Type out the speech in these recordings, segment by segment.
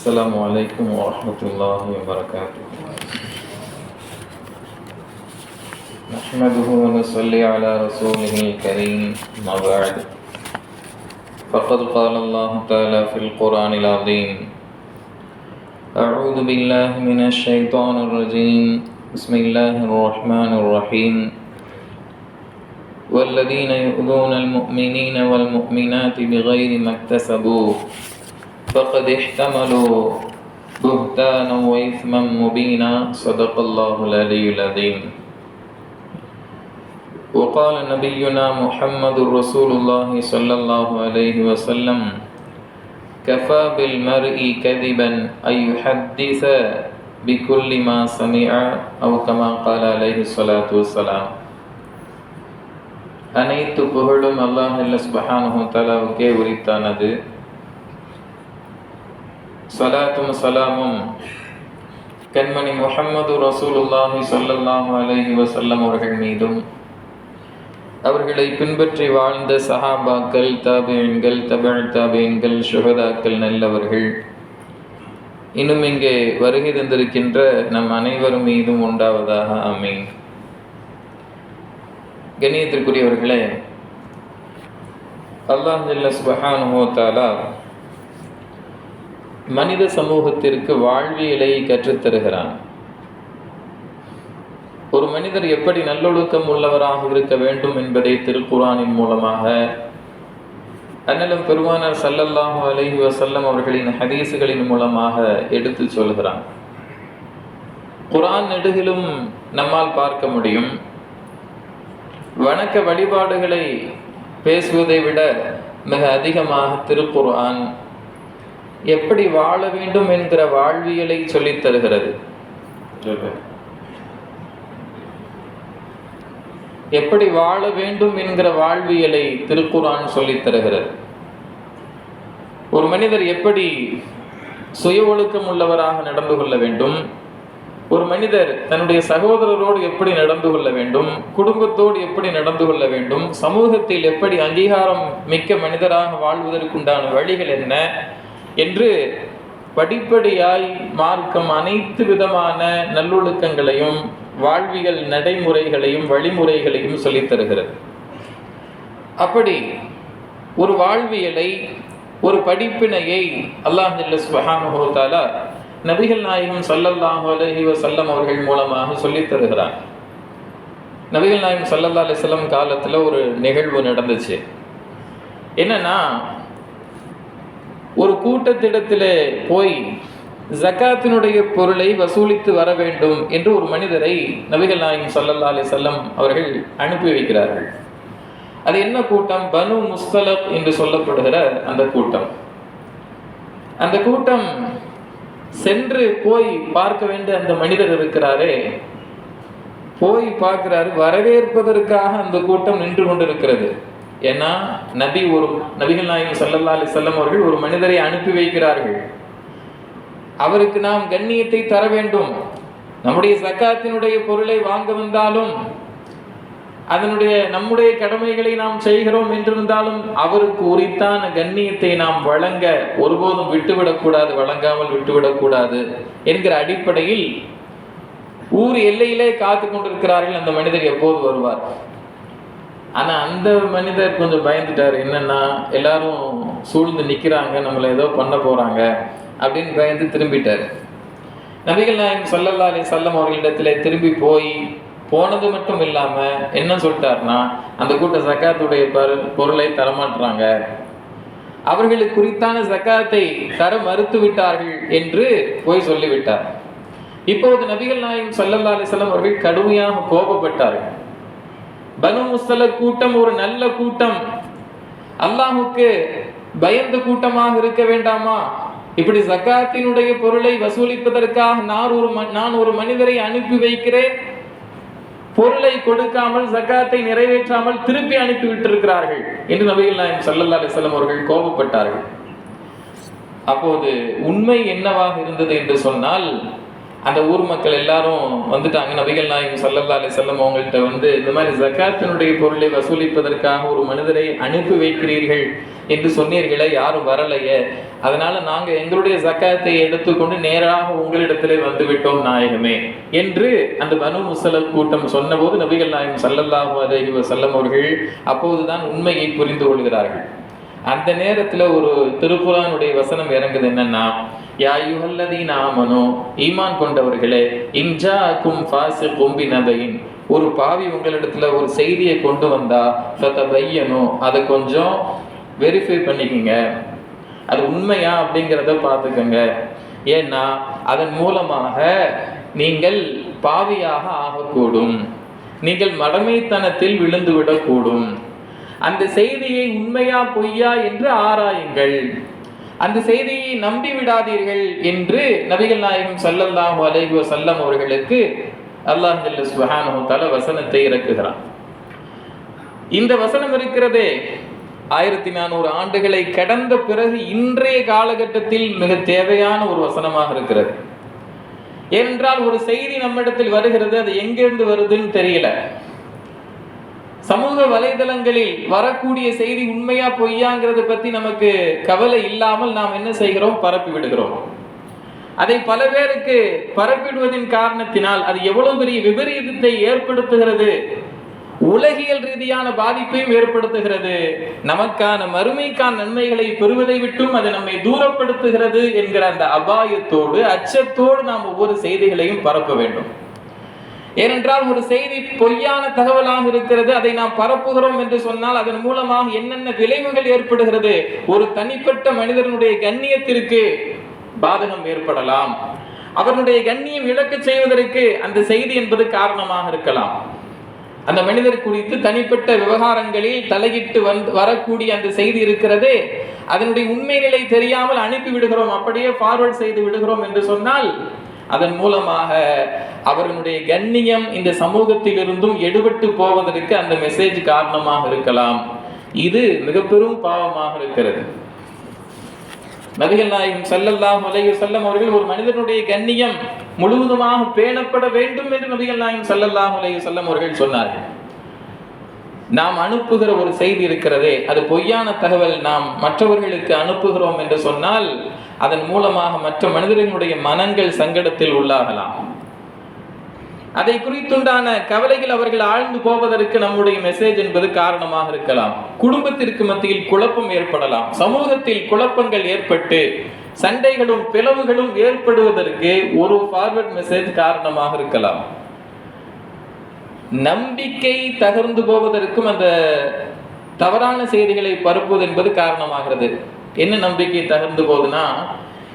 السلام عليكم ورحمة الله وبركاته. نحمده ونصلي على رسوله الكريم. ما بعد. فقد قال الله تعالى في القرآن العظيم أعوذ بالله من الشيطان الرجيم. بسم الله الرحمن الرحيم. والذين يؤذون المؤمنين والمؤمنات بغير ما اكتسبوا فقد احتملوا بهتانا وإثما مبينا صدق الله العلي العظيم وقال نبينا محمد رسول الله صلى الله عليه وسلم كفى بالمرء كذبا أن يحدث بكل ما سمع أو كما قال عليه الصلاة والسلام அனைத்து புகழும் அல்லாஹ் சுபஹானஹு தஆலாவுக்கே உரித்தானது சலாத்தும் சலாமும். கண்மணி முஹம்மது ரசூலுல்லாஹி ஸல்லல்லாஹு அலஹி வசல்லம் அவர்கள் மீதும். அவர்களை பின்பற்றி வாழ்ந்த சஹாபாக்கள் தாபியன்கள் தபழ் தாபியன்கள் சுகதாக்கள் நல்லவர்கள். இன்னும் இங்கே வருகை தந்திருக்கின்ற நம் அனைவரும் மீதும் உண்டாவதாக அமீன் கணியத்திற்குரியவர்களே அல்லாஹ் ஜல்ல சுபஹானுஹு மனித சமூகத்திற்கு வாழ்வியலை கற்றுத்தருகிறான். ஒரு மனிதர் எப்படி நல்லொழுக்கம் உள்ளவராக இருக்க வேண்டும் என்பதை திருக்குறானின் மூலமாக அண்ணலும் பெருமானார் சல்லல்லாஹு அலஹி வசல்லம் அவர்களின் ஹதீசுகளின் மூலமாக எடுத்து சொல்கிறான். குரான் நெடுகிலும் நம்மால் பார்க்க முடியும். வணக்க வழிபாடுகளை பேசுவதை விட மிக அதிகமாக திருக்குர்ஆன் எப்படி வாழ வேண்டும் என்கிற வாழ்வியலை சொல்லித் தருகிறது. எப்படி வாழ வேண்டும் என்கிற வாழ்வியலை திருக்குறான் சொல்லித் தருகிறது. ஒரு மனிதர் எப்படி சுய ஒழுக்கம் உள்ளவராக நடந்து கொள்ள வேண்டும்? ஒரு மனிதர் தன்னுடைய சகோதரரோடு எப்படி நடந்து கொள்ள வேண்டும்? குடும்பத்தோடு எப்படி நடந்து கொள்ள வேண்டும்? சமூகத்தில் எப்படி அங்கீகாரம் மிக்க மனிதராக வாழ்வதற்குண்டான வழிகள் என்ன? என்று படிப்படியாய் மார்க்கம் அனைத்து விதமான நல்லொழுக்கங்களையும் வாழ்வியல் நடைமுறைகளையும் வழிமுறைகளையும் சொல்லித் தருகிறது. அப்படி ஒரு வாழ்வியலை ஒரு படிப்பினையை அல்லாஹ் சுபஹானுஹோத்தாலா நபிகள் நாயகம் சல்லல்லாஹு அலஹி வசல்லம் அவர்கள் மூலமாக சொல்லித் தருகிறார் நபிகள் நாயகம் சல்லல்லா அலிஸ்லம் காலத்தில் ஒரு நிகழ்வு நடந்துச்சு. என்னன்னா ஒரு கூட்டத்திடத்திலே போய் ஜக்காத்தினுடைய பொருளை வசூலித்து வர வேண்டும் என்று ஒரு மனிதரை நபிகள் நாயகம் சல்லல்லா அலி செல்லம் அவர்கள் அனுப்பி வைக்கிறார்கள். அது என்ன கூட்டம்? பனு முஸ்தலப் என்று சொல்லப்படுகிற அந்த கூட்டம். அந்த கூட்டம் சென்று போய் பார்க்க வேண்டிய அந்த மனிதர் இருக்கிறாரே. போய் பார்க்கிறாரு. வரவேற்பதற்காக அந்த கூட்டம் நின்று கொண்டிருக்கிறது. ஏன்னா நபி ஒரு நபிகள் நாயகம் சல்லல்லா அலி செல்லம் அவர்கள் ஒரு மனிதரை அனுப்பி வைக்கிறார்கள். அவருக்கு நாம் கண்ணியத்தை தர வேண்டும். நம்முடைய சக்காத்தினுடைய பொருளை வாங்க வந்தாலும் அதனுடைய நம்முடைய கடமைகளை நாம் செய்கிறோம் என்றிருந்தாலும் அவருக்கு உரித்தான கண்ணியத்தை நாம் வழங்க ஒருபோதும் விட்டுவிடக்கூடாது வழங்காமல் விட்டுவிடக்கூடாது என்கிற அடிப்படையில் ஊர் எல்லையிலே காத்து கொண்டிருக்கிறார்கள் அந்த மனிதர் எப்போது வருவார். ஆனால் அந்த மனிதர் கொஞ்சம் பயந்துட்டார். என்னென்னா எல்லாரும் சூழ்ந்து நிற்கிறாங்க நம்மளை ஏதோ பண்ண போகிறாங்க அப்படின்னு பயந்து திரும்பிட்டார். நபிகள் நாயகம் சல்லல்லா அலி சல்லம் அவர்களிடத்துல திரும்பி போய் போனது மட்டும் இல்லாமல் என்ன சொல்லிட்டாருன்னா அந்த கூட்ட சக்காத்துடைய பொருளை தரமாட்டுறாங்க அவர்களுக்கு குறித்தான சக்காத்தை தர மறுத்து விட்டார்கள் என்று போய் சொல்லிவிட்டார். இப்போது நபிகள் நாயகம் சல்லல்லா அலிசல்லம் அவர்கள் கடுமையாக கோபப்பட்டார்கள். பனு முஸ்தல கூட்டம் ஒரு நல்ல கூட்டம். அல்லாஹுக்கு பயந்த கூட்டமாக இருக்க வேண்டாமா? இப்படி சக்காத்தினுடைய பொருளை வசூலிப்பதற்காக நான் ஒரு நான் ஒரு மனிதரை அனுப்பி வைக்கிறேன். பொருளை கொடுக்காமல் சக்காத்தை நிறைவேற்றாமல் திருப்பி அனுப்பி விட்டிருக்கிறார்கள் என்று நபிகள் நாயம் சல்லல்லா அலிசல்லம் அவர்கள் கோபப்பட்டார்கள். அப்போது உண்மை என்னவாக இருந்தது என்று சொன்னால் அந்த ஊர் மக்கள் எல்லாரும் வந்துட்டாங்க. நபிகள் நாயகம் சல்லல்லா அலி செல்லம் அவங்கள்ட்ட வந்து இந்த மாதிரி ஜக்காத்தினுடைய பொருளை வசூலிப்பதற்காக ஒரு மனிதரை அனுப்பி வைக்கிறீர்கள் என்று சொன்னீர்களே யாரும் வரலையே. அதனால நாங்கள் எங்களுடைய ஜக்காத்தை எடுத்துக்கொண்டு நேராக உங்களிடத்திலே வந்து விட்டோம் நாயகமே என்று அந்த பனு முசலம் கூட்டம் சொன்னபோது நபிகள் நாயகம் சல்லல்லாஹு அலஹி வஸல்லம் அவர்கள் அப்போதுதான் உண்மையை புரிந்து கொள்கிறார்கள். அந்த நேரத்தில் ஒரு திருக்குறானுடைய வசனம் இறங்குது என்னன்னா யாயுஹல்லதீன ஆமனோ ஈமான் கொண்டவர்களே இன்ஜாக்கும் கொம்பி நபையின் ஒரு பாவி உங்களிடத்துல ஒரு செய்தியை கொண்டு வந்தா ஃபதபையனும் அதை கொஞ்சம் வெரிஃபை பண்ணிக்கங்க. அது உண்மையா அப்படிங்கிறத பார்த்துக்கோங்க. ஏன்னா அதன் மூலமாக நீங்கள் பாவியாக ஆகக்கூடும். நீங்கள் மடமைத்தனத்தில் விழுந்து விடக்கூடும் அந்த செய்தியை உண்மையா பொய்யா என்று ஆராயுங்கள். அந்த செய்தியை நம்பி விடாதீர்கள் என்று நபிகள் நாயகம் ஸல்லல்லாஹு அலைஹி சல்லம் அவர்களுக்கு அல்லாஹ் சுஹானு வசனத்தை இறக்குகிறான். இந்த வசனம் இருக்கிறதே ஆயிரத்தி நானூறு ஆண்டுகளை கடந்த பிறகு இன்றைய காலகட்டத்தில் மிக தேவையான ஒரு வசனமாக இருக்கிறது. ஏனென்றால் ஒரு செய்தி நம்மிடத்தில் வருகிறது அது எங்கிருந்து வருதுன்னு தெரியல. சமூக வலைதளங்களில் வரக்கூடிய செய்தி உண்மையா பொய்யாங்கிறத பத்தி நமக்கு கவலை இல்லாமல் நாம் என்ன செய்கிறோம்? பரப்பி விடுகிறோம். அதை பல பேருக்கு பரப்பிடுவதின் காரணத்தினால் அது எவ்வளவு பெரிய விபரீதத்தை ஏற்படுத்துகிறது? உலகியல் ரீதியான பாதிப்பையும் ஏற்படுத்துகிறது. நமக்கான மறுமைக்கான நன்மைகளை பெறுவதை விட்டும் அது நம்மை தூரப்படுத்துகிறது என்கிற அந்த அபாயத்தோடு அச்சத்தோடு நாம் ஒவ்வொரு செய்திகளையும் பரப்ப வேண்டும். ஏனென்றால் ஒரு செய்தி பொய்யான தகவலாக இருக்கிறது அதை நாம் பரப்புகிறோம் என்று சொன்னால் அதன் மூலமாக என்னென்ன விளைவுகள் ஏற்படுகிறது? ஒரு தனிப்பட்ட மனிதனுடைய கண்ணியத்திற்கு பாதகம் ஏற்படலாம். அவனுடைய கண்ணியம் இழக்க செய்வதற்கு அந்த செய்தி என்பது காரணமாக இருக்கலாம். அந்த மனிதர் குறித்து தனிப்பட்ட விவகாரங்களில் தலையிட்டு வந்து வரக்கூடிய அந்த செய்தி இருக்கிறது. அதனுடைய உண்மை நிலை தெரியாமல் அனுப்பி விடுகிறோம் அப்படியே ஃபார்வர்ட் செய்து விடுகிறோம் என்று சொன்னால் அதன் மூலமாக அவர்களுடைய கண்ணியம் இந்த சமூகத்திலிருந்தும் எடுபட்டு போவதற்கு அந்த மெசேஜ் காரணமாக இருக்கலாம். இது மிக பெரும் பாவமாக இருக்கிறது. நபிகள் நாயகம் செல்லல்லாம் அலைஹி செல்லம் அவர்கள் ஒரு மனிதனுடைய கண்ணியம் முழுவதுமாக பேணப்பட வேண்டும் என்று நபிகள் நாயகம் செல்லல்லாம் அலைஹி செல்லம் அவர்கள் சொன்னார்கள். நாம் அனுப்புகிற ஒரு செய்தி இருக்கிறதே அது பொய்யான தகவல் நாம் மற்றவர்களுக்கு அனுப்புகிறோம் என்று சொன்னால் அதன் மூலமாக மற்ற மனிதர்களுடைய மனங்கள் சங்கடத்தில் உள்ளாகலாம். அதை குறித்துண்டான கவலைகள் அவர்கள் ஆழ்ந்து போவதற்கு நம்முடைய மெசேஜ் என்பது காரணமாக இருக்கலாம். குடும்பத்திற்கு மத்தியில் குழப்பம் ஏற்படலாம். சமூகத்தில் குழப்பங்கள் ஏற்பட்டு சண்டைகளும் பிளவுகளும் ஏற்படுவதற்கு ஒரு ஃபார்வர்ட் மெசேஜ் காரணமாக இருக்கலாம். நம்பிக்கை தகர்ந்து போவதற்கும் அந்த தவறான செய்திகளை பரப்புவது என்பது காரணமாகிறது. என்ன நம்பிக்கை தகர்ந்து போகுதுன்னா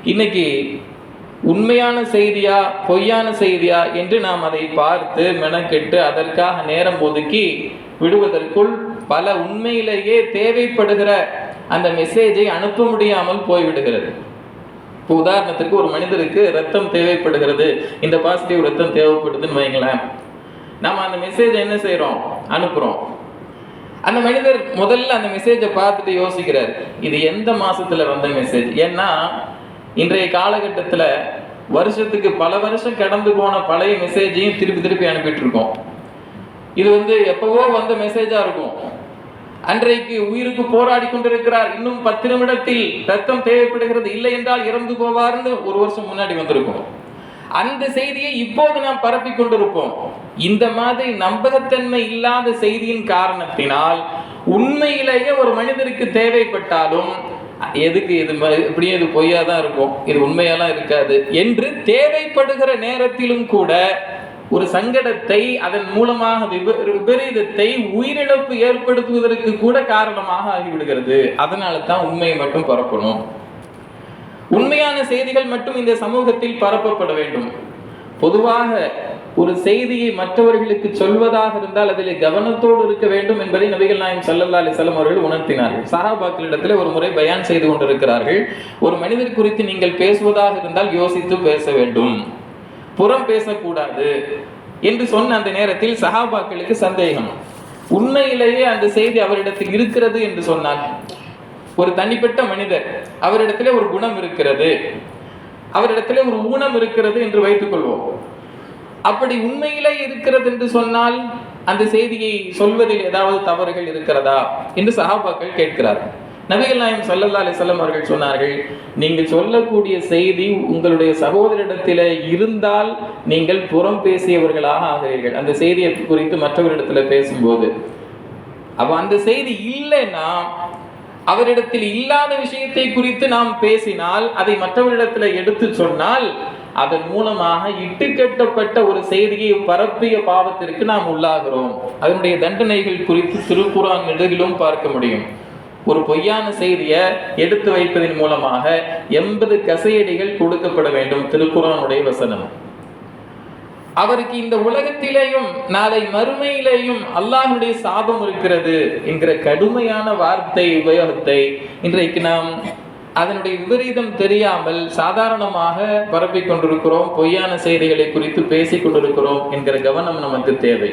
இன்னைக்கு உண்மையான செய்தியா பொய்யான செய்தியா என்று நாம் அதை பார்த்து மெனக்கெட்டு அதற்காக நேரம் ஒதுக்கி விடுவதற்குள் பல உண்மையிலேயே தேவைப்படுகிற அந்த மெசேஜை அனுப்ப முடியாமல் போய்விடுகிறது. இப்போ உதாரணத்துக்கு ஒரு மனிதருக்கு ரத்தம் தேவைப்படுகிறது. இந்த பாசிட்டிவ் ரத்தம் தேவைப்படுதுன்னு வைங்களேன். நம்ம அந்த மெசேஜ் என்ன செய்கிறோம் அனுப்புகிறோம் அந்த மனிதர் முதல்ல அந்த மெசேஜை பார்த்துட்டு யோசிக்கிறார். இது எந்த மாசத்துல வந்த மெசேஜ் ஏன்னா இன்றைய காலகட்டத்தில் வருஷத்துக்கு பல வருஷம் கடந்து போன பழைய மெசேஜையும் திருப்பி திருப்பி அனுப்பிட்டு இருக்கோம் இது வந்து எப்பவோ வந்த மெசேஜா இருக்கும். அன்றைக்கு உயிருக்கு போராடி கொண்டிருக்கிறார். இன்னும் பத்து நிமிடத்தில் ரத்தம் தேவைப்படுகிறது. இல்லை என்றால் இறந்து போவார்னு ஒரு வருஷம் முன்னாடி வந்திருக்கும். அந்த செய்தியை இப்போது நாம் பரப்பி கொண்டிருப்போம். இந்த மாதிரி நம்பகத்தன்மை இல்லாத செய்தியின் காரணத்தினால் உண்மையிலேயே ஒரு மனிதருக்கு தேவைப்பட்டாலும் எதுக்கு இது இப்படியே இது பொய்யா தான் இருக்கும். இது உண்மையெல்லாம் இருக்காது என்று தேவைப்படுகிற நேரத்திலும் கூட ஒரு சங்கடத்தை அதன் மூலமாக விப- விபரீதத்தை உயிரிழப்பு ஏற்படுத்துவதற்கு கூட காரணமாக ஆகிவிடுகிறது. அதனால தான் உண்மையை மட்டும் பரப்பணும். உண்மையான செய்திகள் மட்டும் இந்த சமூகத்தில் பரப்பப்பட வேண்டும். பொதுவாக ஒரு செய்தியை மற்றவர்களுக்கு சொல்வதாக இருந்தால் அதில் கவனத்தோடு இருக்க வேண்டும் என்பதை நபிகள் நாயம் சல்லல்லா அலிசல்லம் அவர்கள் உணர்த்தினார்கள். சஹாபாக்களிடத்தில் ஒரு முறை பயான் செய்து கொண்டிருக்கிறார்கள். ஒரு மனிதர் குறித்து நீங்கள் பேசுவதாக இருந்தால் யோசித்து பேச வேண்டும். புறம் பேசக்கூடாது என்று சொன்ன அந்த நேரத்தில் சஹாபாக்களுக்கு சந்தேகம். உண்மையிலேயே அந்த செய்தி அவரிடத்தில் இருக்கிறது என்று சொன்னார் ஒரு தனிப்பட்ட மனிதர் அவரிடத்திலே ஒரு குணம் இருக்கிறது. அவரிடத்திலே ஒரு ஊனம் இருக்கிறது என்று வைத்துக் கொள்வோம். அப்படி உண்மையிலே இருக்கிறது என்று சொன்னால் அந்த செய்தியை சொல்வதில் ஏதாவது தவறுகள் இருக்கிறதா என்று சஹாபாக்கள் கேட்கிறார்கள். நபிகள் நாயம் சல்லல்லா அலிசல்லம் அவர்கள் சொன்னார்கள் நீங்கள் சொல்லக்கூடிய செய்தி உங்களுடைய சகோதரிடத்தில் இருந்தால் நீங்கள் புறம் பேசியவர்களாக ஆகிறீர்கள். அந்த செய்தியை குறித்து மற்றவரிடத்துல பேசும்போது அப்போ அந்த செய்தி இல்லைன்னா அவரிடத்தில் இல்லாத விஷயத்தை குறித்து நாம் பேசினால் அதை மற்றவரிடத்தில் எடுத்து சொன்னால் அதன் மூலமாக இட்டுக்கட்டப்பட்ட ஒரு செய்தியை பரப்பிய பாவத்திற்கு நாம் உள்ளாகிறோம். அதனுடைய தண்டனைகள் குறித்து திருக்குறான் நெடுகிலும் பார்க்க முடியும். ஒரு பொய்யான செய்தியை எடுத்து வைப்பதன் மூலமாக எண்பது கசையடிகள் கொடுக்கப்பட வேண்டும். திருக்குறானுடைய வசனம். அவருக்கு இந்த உலகத்திலேயும் நாளை மறுமையிலேயும் அல்லாஹுடைய சாபம் இருக்கிறது என்கிற கடுமையான வார்த்தை உபயோகத்தை இன்றைக்கு நாம் அதனுடைய விபரீதம் தெரியாமல் சாதாரணமாக பரப்பிக் கொண்டிருக்கிறோம் பொய்யான செய்திகளை குறித்து பேசிக் கொண்டிருக்கிறோம் என்கிற கவனம் நமக்கு தேவை.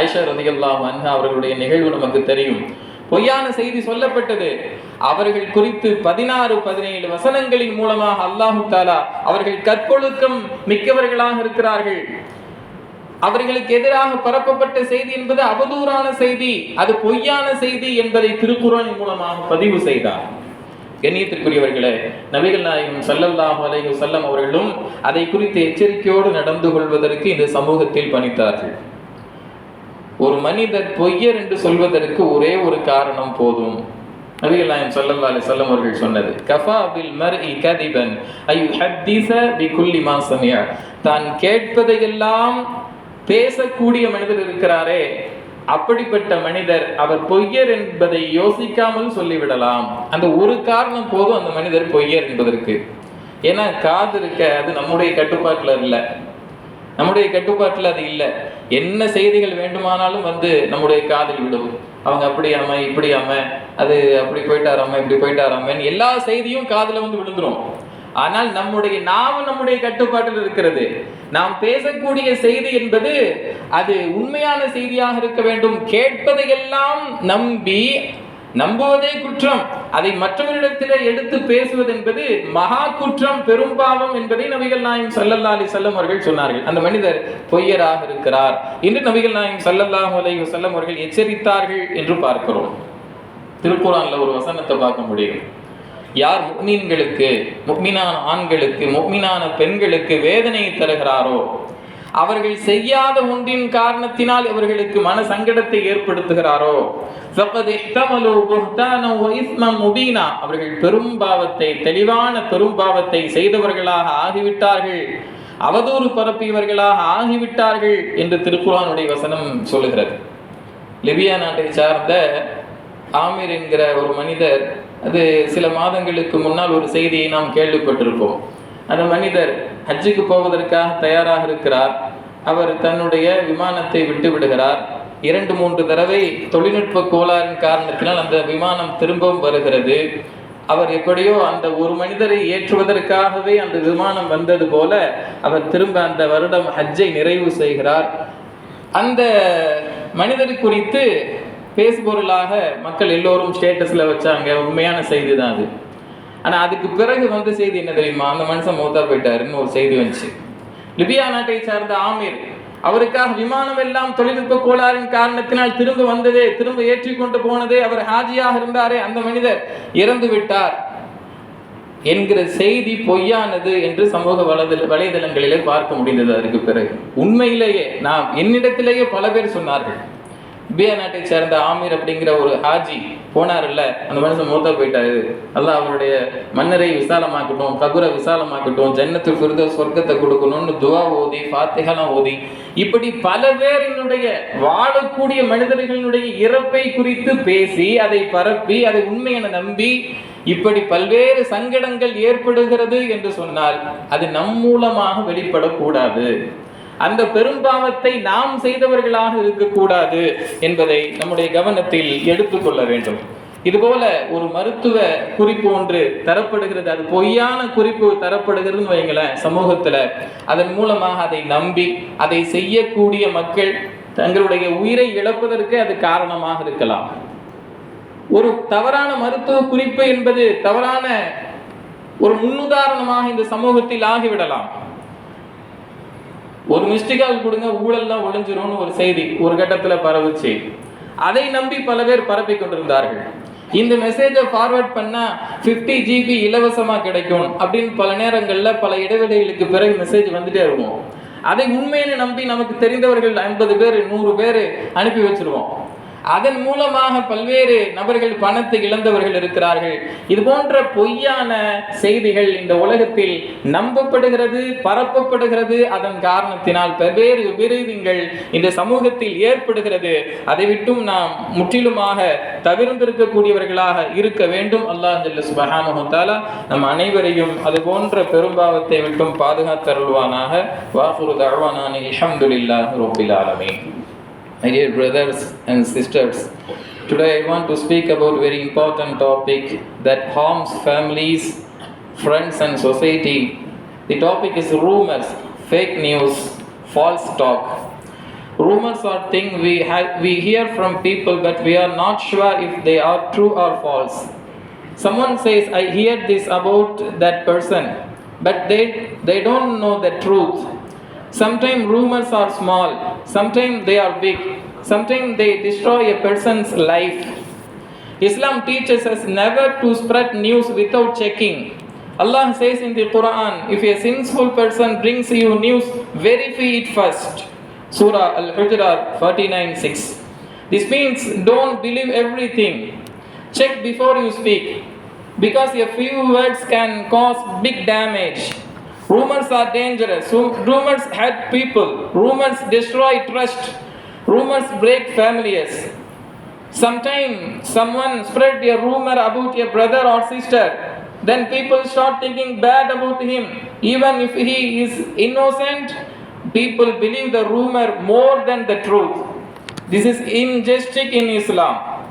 ஐஷா ரதியல்லாஹு அன்ஹா அவர்களுடைய நிகழ்வு நமக்கு தெரியும். பொய்யான செய்தி சொல்லப்பட்டது. அவர்கள் குறித்து பதினாறு பதினேழு வசனங்களின் மூலமாக அல்லாஹு தாலா அவர்கள் கற்பொழுக்கம் மிக்கவர்களாக இருக்கிறார்கள். அவர்களுக்கு எதிராக பரப்பப்பட்ட செய்தி என்பது அவதூறான செய்தி அது பொய்யான செய்தி என்பதை திருக்குறளின் மூலமாக பதிவு செய்தார். கண்ணியத்திற்குரியவர்களே நபிகள் நாயகம் சல்லல்லாஹு அலைஹு செல்லம் அவர்களும் அதை குறித்து எச்சரிக்கையோடு நடந்து கொள்வதற்கு இந்த சமூகத்தில் பணித்தார்கள். ஒரு மனிதர் பொய்யர் என்று சொல்வதற்கு ஒரே ஒரு காரணம் போதும். நபிகள் நாயம் ஸல்லல்லாஹு அலைஹி வஸல்லம் அவர்கள் சொன்னது கஃபா பில் இ கதிபன் ஐ ஹத்தீச பி குல்லி மாசமியா தான் கேட்பதையெல்லாம் பேசக்கூடிய மனிதர் இருக்கிறாரே அப்படிப்பட்ட மனிதர் அவர் பொய்யர் என்பதை யோசிக்காமல் சொல்லிவிடலாம். அந்த ஒரு காரணம் போதும் அந்த மனிதர் பொய்யர் என்பதற்கு. ஏன்னா காது இருக்க அது நம்முடைய கட்டுப்பாட்டில் இல்லை. நம்முடைய கட்டுப்பாட்டில் அது இல்லை. என்ன செய்திகள் வேண்டுமானாலும் வந்து நம்முடைய காதில் விடும். அவங்க அப்படி அம்மை இப்படி இப்படியாம அது அப்படி போயிட்டாராம இப்படி போயிட்டாராமன்னு எல்லா செய்தியும் காதுல வந்து விழுந்துரும். ஆனால் நம்முடைய நாம நம்முடைய கட்டுப்பாட்டில் இருக்கிறது. நாம் பேசக்கூடிய செய்தி என்பது அது உண்மையான செய்தியாக இருக்க வேண்டும். கேட்பதையெல்லாம் நம்பி நம்புவதே குற்றம். அதை மற்றவரிடத்திலே எடுத்து பேசுவது என்பது மகா குற்றம் பெரும்பாவம் என்பதை நபிகள் நாயம் சல்லல்லா அலி செல்லம் அவர்கள் சொன்னார்கள். அந்த மனிதர் பொய்யராக இருக்கிறார் என்று நபிகள் நாயம் சல்லல்லாஹு அலைஹி செல்லம் அவர்கள் எச்சரித்தார்கள் என்று பார்க்கிறோம். திருக்குறான்ல ஒரு வசனத்தை பார்க்க முடியும். யார் முக்மீன்களுக்கு முக்மினான ஆண்களுக்கு முக்மினான பெண்களுக்கு வேதனையை தருகிறாரோ அவர்கள் செய்யாத ஒன்றின் காரணத்தினால் இவர்களுக்கு மன சங்கடத்தை ஏற்படுத்துகிறாரோ? அவர்கள் பெரும் பாவத்தை தெளிவான பெரும் பாவத்தை செய்தவர்களாக ஆகிவிட்டார்கள். அவதூறு பரப்பியவர்களாக ஆகிவிட்டார்கள் என்று திருக்குறானுடைய வசனம் சொல்லுகிறது. லிபியா நாட்டை சார்ந்த ஆமீர் என்கிற ஒரு மனிதர் அது சில மாதங்களுக்கு முன்னால் ஒரு செய்தியை நாம் கேள்விப்பட்டிருப்போம். அந்த மனிதர் ஹஜ்ஜுக்கு போவதற்காக தயாராக இருக்கிறார். அவர் தன்னுடைய விமானத்தை விட்டு விடுகிறார். இரண்டு மூன்று தடவை தொழில்நுட்ப கோளாறின் காரணத்தினால் அந்த விமானம் திரும்பவும் வருகிறது. அவர் எப்படியோ அந்த ஒரு மனிதரை ஏற்றுவதற்காகவே அந்த விமானம் வந்தது போல அவர் திரும்ப அந்த வருடம் ஹஜ்ஜை நிறைவு செய்கிறார். அந்த மனிதர் குறித்து பேசுபொருளாக மக்கள் எல்லோரும் ஸ்டேட்டஸில் வச்சாங்க. உண்மையான செய்தி தான் அது. ஆனால் அதுக்கு பிறகு வந்த செய்தி என்ன தெரியுமா? அந்த மனுஷன் மூத்தா போயிட்டாருன்னு ஒரு செய்தி வந்துச்சு. லிபியா நாட்டை சார்ந்த ஆமீர் அவருக்காக விமானம் எல்லாம் தொழில்நுட்ப கோளாறின் காரணத்தினால் திரும்ப வந்ததே திரும்ப ஏற்றி கொண்டு போனதே அவர் ஹாஜியாக இருந்தாரே அந்த மனிதர் இறந்து விட்டார் என்கிற செய்தி பொய்யானது என்று சமூக வலைதள வலைதளங்களிலே பார்க்க முடிந்தது. அதற்கு பிறகு உண்மையிலேயே நாம் என்னிடத்திலேயே பல பேர் சொன்னார்கள். பியா நாட்டை சேர்ந்த ஆமீர் அப்படிங்கிற ஒரு ஹாஜி போனார்ல அந்த மனுஷன் மூத்தா போயிட்டாரு. அல்லாஹ் அவருடைய மன்னரை விசாலமாக்கட்டும் கபுரை விசாலமாக்கட்டும் ஜன்னத்து ஃபிருத சொர்க்கத்தை கொடுக்கணும்னு துவா ஓதி ஃபாத்திகலாம் ஓதி இப்படி பல பேரினுடைய வாழக்கூடிய மனிதர்களினுடைய இறப்பை குறித்து பேசி அதை பரப்பி அதை உண்மை என நம்பி இப்படி பல்வேறு சங்கடங்கள் ஏற்படுகிறது என்று சொன்னால் அது நம் மூலமாக வெளிப்படக்கூடாது. அந்த பெரும்பாவத்தை நாம் செய்தவர்களாக இருக்கக்கூடாது என்பதை நம்முடைய கவனத்தில் எடுத்துக்கொள்ள வேண்டும். இதுபோல ஒரு மருத்துவ குறிப்பு ஒன்று தரப்படுகிறது. அது பொய்யான குறிப்பு தரப்படுகிறதுன்னு வைங்களேன் சமூகத்துல. அதன் மூலமாக அதை நம்பி அதை செய்யக்கூடிய மக்கள் தங்களுடைய உயிரை இழப்பதற்கு அது காரணமாக இருக்கலாம். ஒரு தவறான மருத்துவ குறிப்பு என்பது தவறான ஒரு முன்னுதாரணமாக இந்த சமூகத்தில் ஆகிவிடலாம். ஒரு மிஸ்டிகால் கொடுங்க ஊழல்லாம் ஒளிஞ்சிரும்னு ஒரு செய்தி ஒரு கட்டத்தில் பரவுச்சு. அதை நம்பி பல பேர் பரப்பி கொண்டிருந்தார்கள். இந்த மெசேஜை ஃபார்வர்ட் பண்ணால் ஃபிஃப்டி ஜிபி இலவசமாக கிடைக்கும் அப்படின்னு பல நேரங்களில் பல இடைவெளிகளுக்கு பிறகு மெசேஜ் வந்துட்டே இருக்கும். அதை உண்மைன்னு நம்பி நமக்கு தெரிந்தவர்கள் ஐம்பது பேர் நூறு பேர் அனுப்பி வச்சிருவோம். அதன் மூலமாக பல்வேறு நபர்கள் பணத்தை இழந்தவர்கள் இருக்கிறார்கள். இது போன்ற பொய்யான செய்திகள் இந்த உலகத்தில் நம்பப்படுகிறது பரப்பப்படுகிறது. அதன் காரணத்தினால் பல்வேறு விபரீதங்கள் இந்த சமூகத்தில் ஏற்படுகிறது. அதை விட்டும் நாம் முற்றிலுமாக தவிர்ந்திருக்கக்கூடியவர்களாக இருக்க வேண்டும். அல்லாஹ் சுபஹானுத்தாலா நம் அனைவரையும் அது போன்ற பெரும்பாவத்தை விட்டும் பாதுகாத்தருள்வானாக. வாகுரு தழ்வானானி அஹமதுல்லா ரோபில் My dear brothers and sisters, today I want to speak about a very important topic that harms families, friends and society. The topic is rumors, fake news, false talk. Rumors are things we have we hear from people but we are not sure if they are true or false. Someone says I hear this about that person but they they don't know the truth Sometimes rumors are small, sometimes they are big, sometimes they destroy a person's life. Islam teaches us never to spread news without checking. Allah says in the Quran, if a sinful person brings you news, verify it first. Surah Al Hujurat 49 6. This means don't believe everything. Check before you speak. Because a few words can cause big damage. Rumors are dangerous. Rumors hurt people. Rumors destroy trust. Rumors break families. Sometimes someone spread a rumor about a brother or sister. Then people start thinking bad about him. Even if he is innocent, people believe the rumor more than the truth. This is injustice in Islam.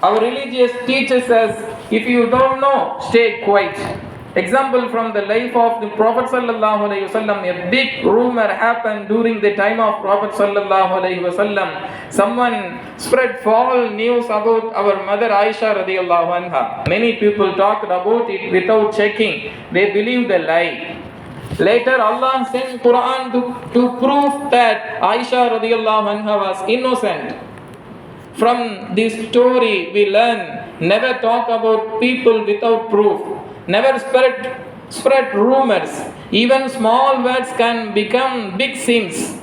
Our religious teaches us if you don't know, stay quiet. Example from the life of the Prophet sallallahu alaihi wasallam. A big rumor happened during the time of Prophet sallallahu alaihi wasallam. Someone spread false news about our mother Aisha radiallahu anha. Many people talked about it without checking. They believed the lie. Later Allah sent Quran to, to prove that Aisha radiallahu anha was innocent. From this story we learn never talk about people without proof. Never spread, spread rumors. Even small words can become big sins.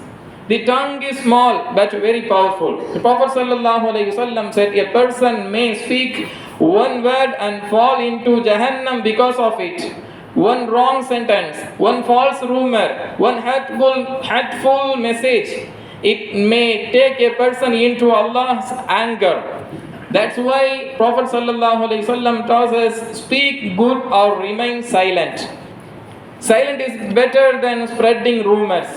The tongue is small but very powerful. The Prophet ﷺ said, A person may speak one word and fall into Jahannam because of it. One wrong sentence, one false rumor, one hurtful, hurtful message. It may take a person into Allah's anger. That's why Prophet ﷺ tells us speak good or remain silent. Silent is better than spreading rumors.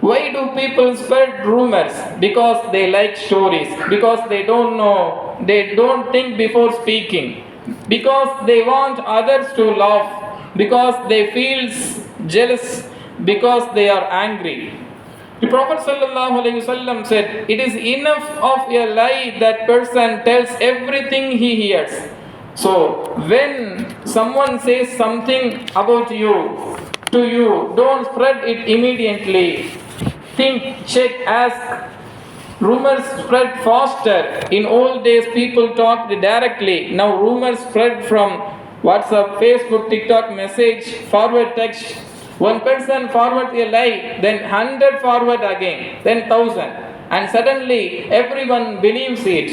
Why do people spread rumors? Because they like stories, because they don't know, they don't think before speaking, because they want others to laugh, because they feel jealous, because they are angry. The Prophet ﷺ said, It is enough of a lie that person tells everything he hears. So, when someone says something about you to you, don't spread it immediately. Think, check, ask. Rumors spread faster. In old days, people talked directly. Now, rumors spread from WhatsApp, Facebook, TikTok, message, forward text, one person forward a lie, then hundred forward again, then thousand, and suddenly everyone believes it.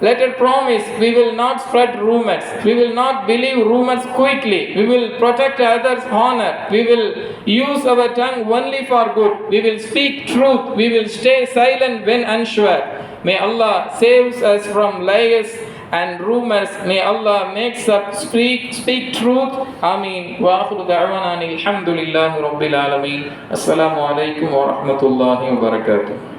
Let it promise we will not spread rumors, we will not believe rumors quickly, we will protect others' honor, we will use our tongue only for good, we will speak truth, we will stay silent when unsure. May Allah save us from lies and rumors. May Allah makes up speak speak truth. Ameen. Wa akhiru da'wana alhamdulillahi rabbil alamin. Assalamu alaikum wa rahmatullahi wa barakatuh.